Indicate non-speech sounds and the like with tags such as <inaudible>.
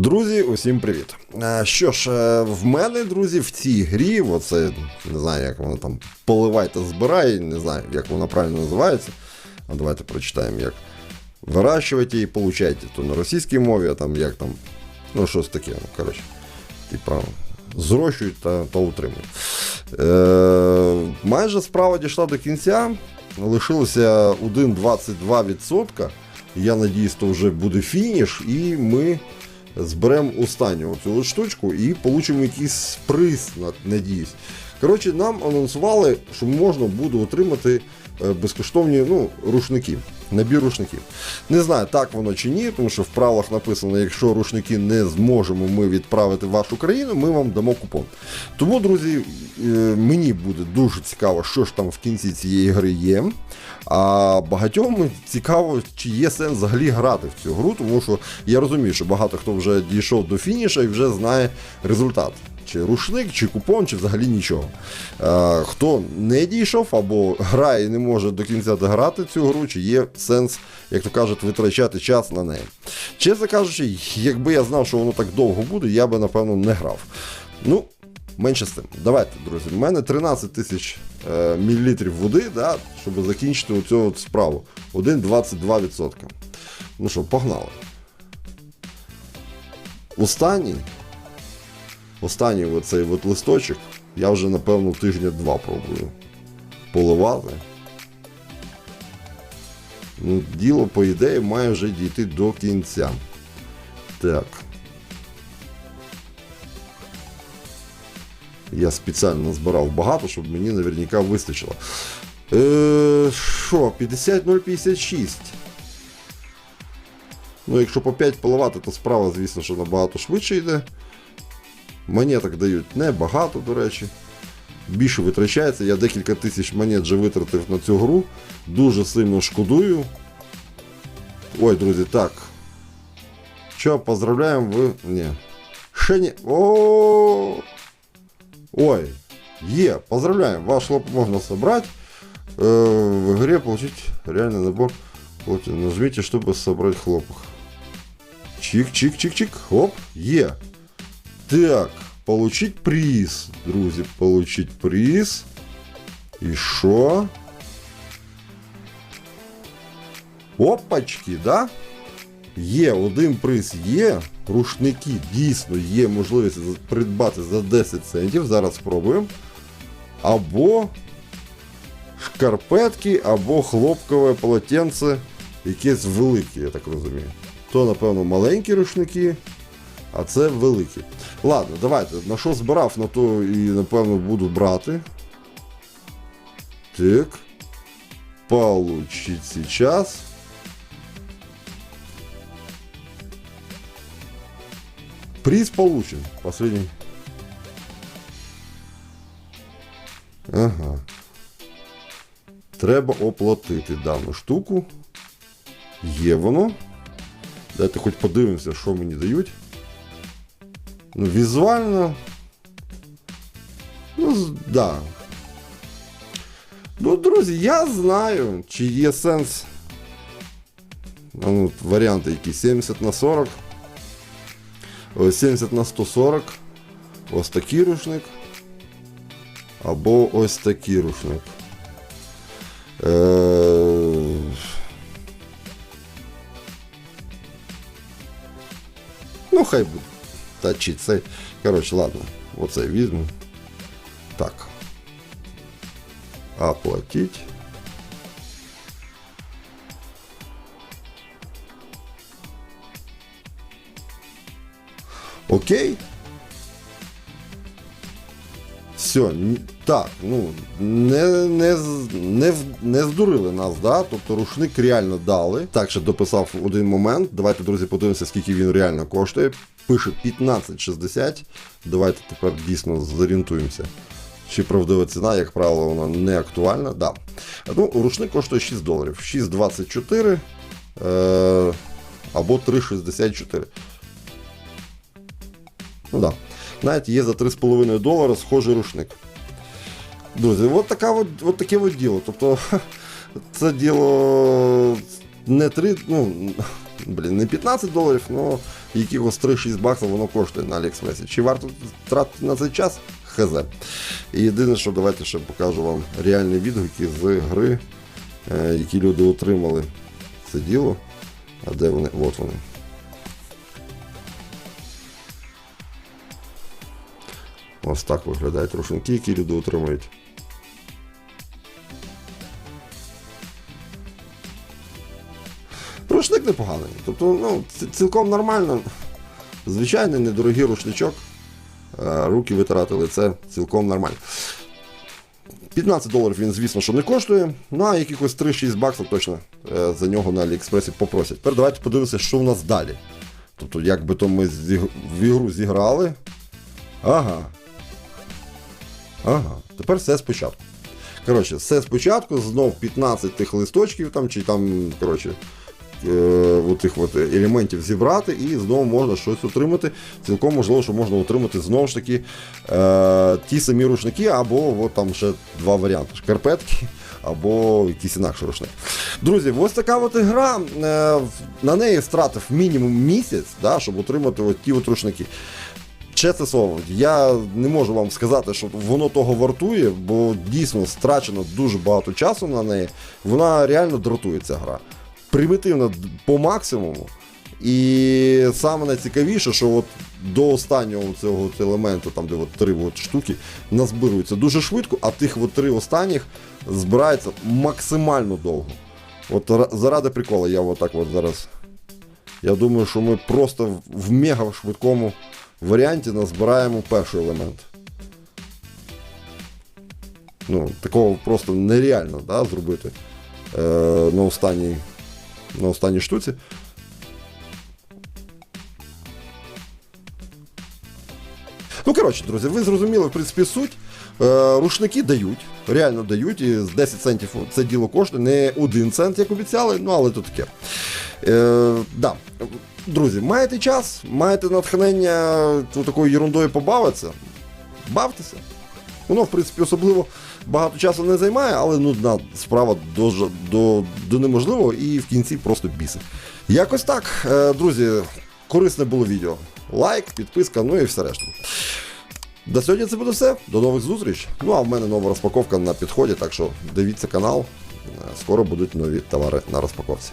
Друзі, усім привіт. Е, Що ж, е, в мене, друзі, в цій грі, оце не знаю, як воно там поливай та збирай, не знаю, як воно правильно називається. А давайте прочитаємо, як вирощуйте і получайте. То на російській мові, а там як там, ну щось таке, ну, коротше, типа, зрощують та, та утримують. Е, майже справа дійшла до кінця. Лишилося 1,22%. Я надіюсь, то вже буде фініш, і ми зберемо останню цю штучку і получимо якийсь приз, надіюсь. Коротше, нам анонсували, що можна буде отримати е, безкоштовні ну, рушники, набір рушників. Не знаю, так воно чи ні, тому що в правилах написано, якщо рушники не зможемо ми відправити в вашу країну, ми вам дамо купон. Тому, друзі, е, мені буде дуже цікаво, що ж там в кінці цієї гри є. А багатьом цікаво, чи є сенс взагалі грати в цю гру, тому що я розумію, що багато хто вже дійшов до фініша і вже знає результат. Чи рушник, чи купон, чи взагалі нічого. Е, хто не дійшов або грає і не може до кінця дограти цю гру, чи є сенс, як то кажуть, витрачати час на неї. Чесно кажучи, якби я знав, що воно так довго буде, я би напевно не грав. Ну, менше з тим. Давайте, друзі. У мене 13 тисяч е, мілілітрів води, да, щоб закінчити оцю от справу. 1,22%. Ну що, погнали. Останній. Останній оцей от листочок я вже, напевно, тижня два пробую поливати. Ну, діло, по ідеї, має вже дійти до кінця. Так. Я спеціально збирав багато, щоб мені наверняка вистачило. Е, Що, 50,056. Ну, якщо по 5 поливати, то справа, звісно, що набагато швидше йде. Монеток дають небагато, до речі Більше витрачається. Я декілька тисяч монет вже витратив на цю гру. Дуже сильно шкодую. Ой, друзі, так. Що, поздравляємо ви. Ні. Ще ні. О. Ой, е, поздравляем, ваш лоб можно собрать. Э, в игре получить реальный набор. Вот, нажмите, чтобы собрать хлопок. Чик-чик-чик-чик, хоп, е. Так, получить приз, друзі, получить приз. І що? Опачки, да? Є, один приз є. Рушники дійсно є можливість придбати за 10 центів. Зараз спробуємо. Або шкарпетки, або хлопкове полотенце, якесь велике, я так розумію. То, напевно, маленькі рушники, а це великі. Ладно, давайте. На що збирав, на то і, напевно, буду брати. Так. Получить сейчас. Приз получен. Последний. Ага. Треба оплатити дану штуку. Є воно. Давайте хоч подивимося, що мені дають. Ну, візуально. Ну, да. Ну, друзі, я знаю, чи є сенс. Ну, варіанти які 70 на 40. 70 на 140. Ось такий рушник. Або ось такий рушник. Е... Ну, хай буде. Та чи цей. Коротше, ладно. Оцей візьму. Так. Оплатить. Окей. Все, так, ну, не, не, не, не здурили нас, да? тобто рушник реально дали. Так, ще дописав один момент. Давайте, друзі, подивимося, скільки він реально коштує. Пише 15,60. Давайте тепер дійсно зорієнтуємося. Чи правдива ціна, як правило, вона не актуальна. Да. Ну, рушник коштує 6 доларів. 6,24 е, або 3,64. Ну да. Навіть є за 3,5 долара схожий рушник. Друзі, от, така от, от таке от діло. Тобто, <laughs> це діло не 3, ну, блін, не 15 доларів, але якихось 3-6 баксів воно коштує на Аліекспресі. Чи варто тратити на цей час? Хз. І єдине, що давайте ще покажу вам реальні відгуки з гри, е, які люди отримали це діло. А де вони? От вони. Ось так виглядають рушники, які люди отримують. Рушник непоганий. Тобто, ну, цілком нормально. Звичайний недорогий рушничок. Е, Руки витратили, це цілком нормально. 15 доларів він, звісно, що не коштує. Ну а якихось 3-6 баксів точно е, за нього на Аліекспресі попросять. Тепер давайте подивимося, що в нас далі. Тобто, як би то ми в ігру зіграли. Ага. Ага. Тепер все спочатку. Коротше, все спочатку, знов 15 тих листочків там, чи там, коротше, е, отих от елементів зібрати, і знову можна щось отримати. Цілком можливо, що можна отримати знову ж таки е, ті самі рушники, або от там ще два варіанти: шкарпетки. Або якийсь інакший рушник. Друзі, ось така от гра. Е, на неї втратив мінімум місяць, да, щоб отримати от ті от рушники. Чесне слово, я не можу вам сказати, що воно того вартує, бо дійсно страчено дуже багато часу на неї. Вона реально дратує ця гра. Примітивна по максимуму. І саме найцікавіше, що от до останнього цього елементу, там де от три от штуки, назбируються дуже швидко, а тих от три останніх збирається максимально довго. От заради прикола, я отак от зараз. Я думаю, що ми просто в- мега швидкому варіанті назбираємо перший елемент. Ну, такого просто нереально да, зробити е, на, останній, на останній штуці. Ну, коротше, друзі, ви зрозуміли, в принципі, суть. Е, рушники дають, реально дають, і з 10 центів це діло коштує, не 1 цент, як обіцяли, ну але то таке. Е, да. Друзі, маєте час, маєте натхнення такою ерундою побавитися, бавтеся. Воно, в принципі, особливо багато часу не займає, але нудна справа до, до, до неможливого і в кінці просто бісить. Якось так, Е, друзі, корисне було відео. Лайк, підписка, ну і все решта. До сьогодні це буде все. До нових зустріч. Ну а в мене нова розпаковка на підході, так що дивіться канал. Е, Скоро будуть нові товари на розпаковці.